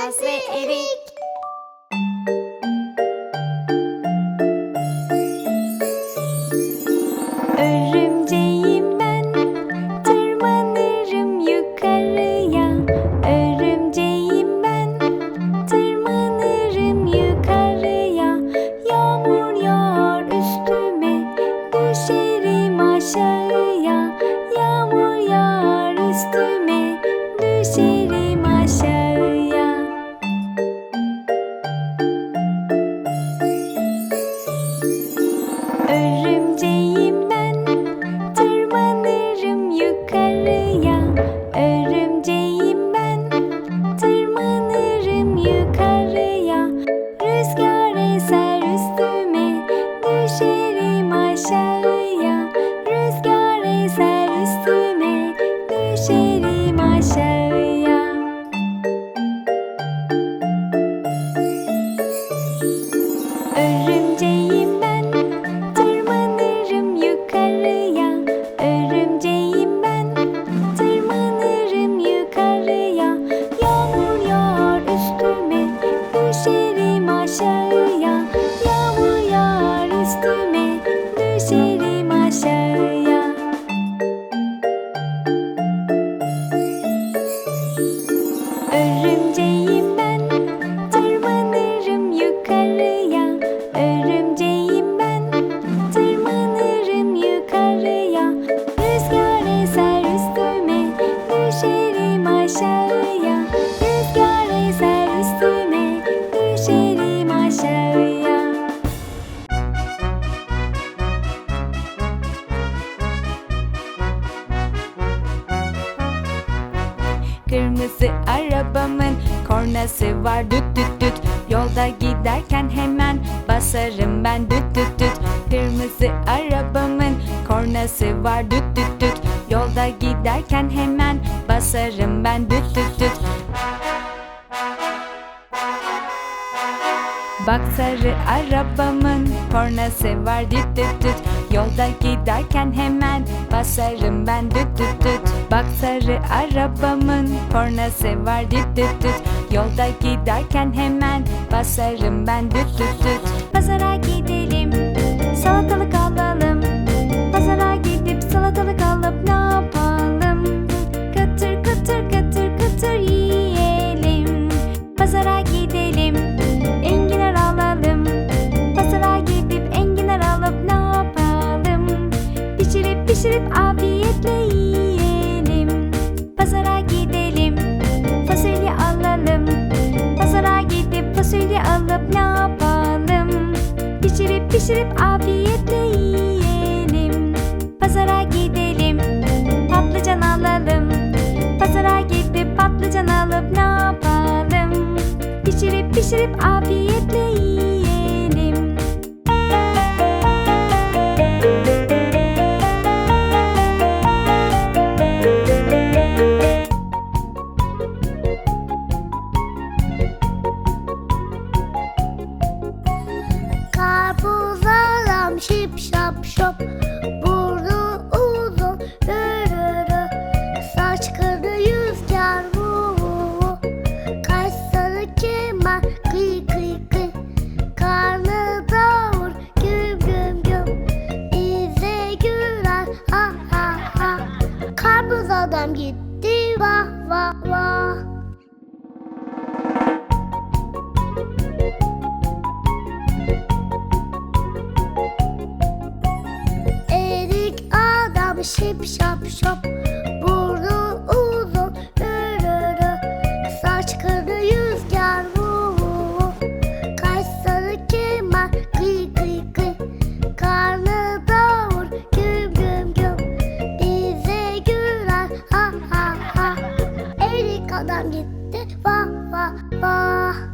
Las ve evi you. Kırmızı arabamın kornası var. Düt düt düt. Yolda giderken hemen basarım ben. Düt düt düt. Kırmızı arabamın kornası var. Düt düt düt. Yolda giderken hemen basarım ben. Düt düt düt. Bak sarı arabamın kornası var. Düt düt düt. Yolda giderken hemen basarım ben. Düt düt düt Bak arabamın kornası var. Düt düt düt. Yolda giderken hemen basarım ben. Düt düt düt. Pazara gidelim salatalık alalım. Pazara gidip salatalık alıp ne yapalım? Kıtır kıtır kıtır kıtır yiyelim. Pazara gidelim enginar alalım. Pazara gidip enginar alıp ne yapalım? Pişirip pişirip afiyetle yiyelim Pişirip afiyetle yiyelim. Pazara gidelim patlıcan alalım. Pazara gidip patlıcan alıp ne yapalım? Pişirip pişirip afiyetle vah vah vah. Erik adam şip şap şop gitti. Vah vah vah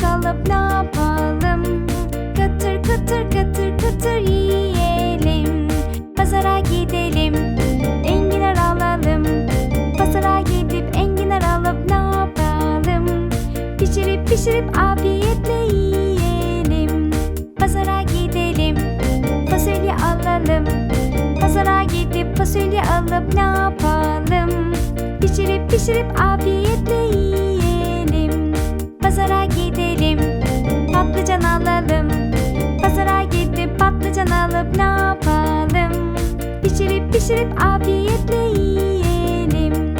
Salatalık alıp ne yapalım? Katır katır katır katır yiyelim. Pazara gidelim, enginar alalım. Pazara gidip enginar alıp ne yapalım? Pişirip pişirip afiyetle yiyelim. Pazara gidelim, fasulye alalım. Pazara gidip fasulye alıp ne yapalım? Pişirip pişirip afiyetle yiyelim. Patlıcan alalım. Pazara gidip patlıcan alıp ne yapalım? Pişirip pişirip afiyetle yiyelim.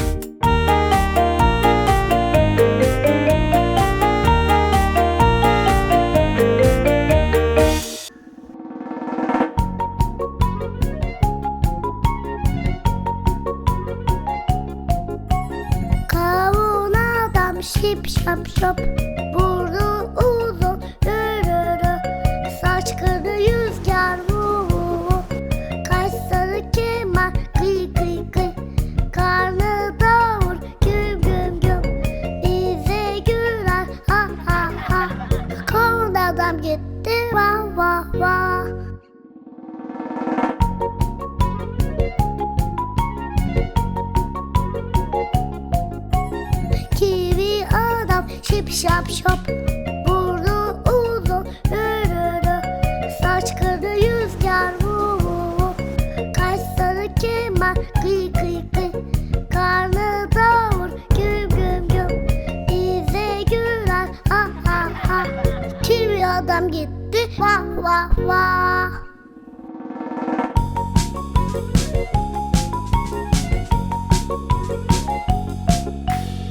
Kavun adam şip şap şop şip şap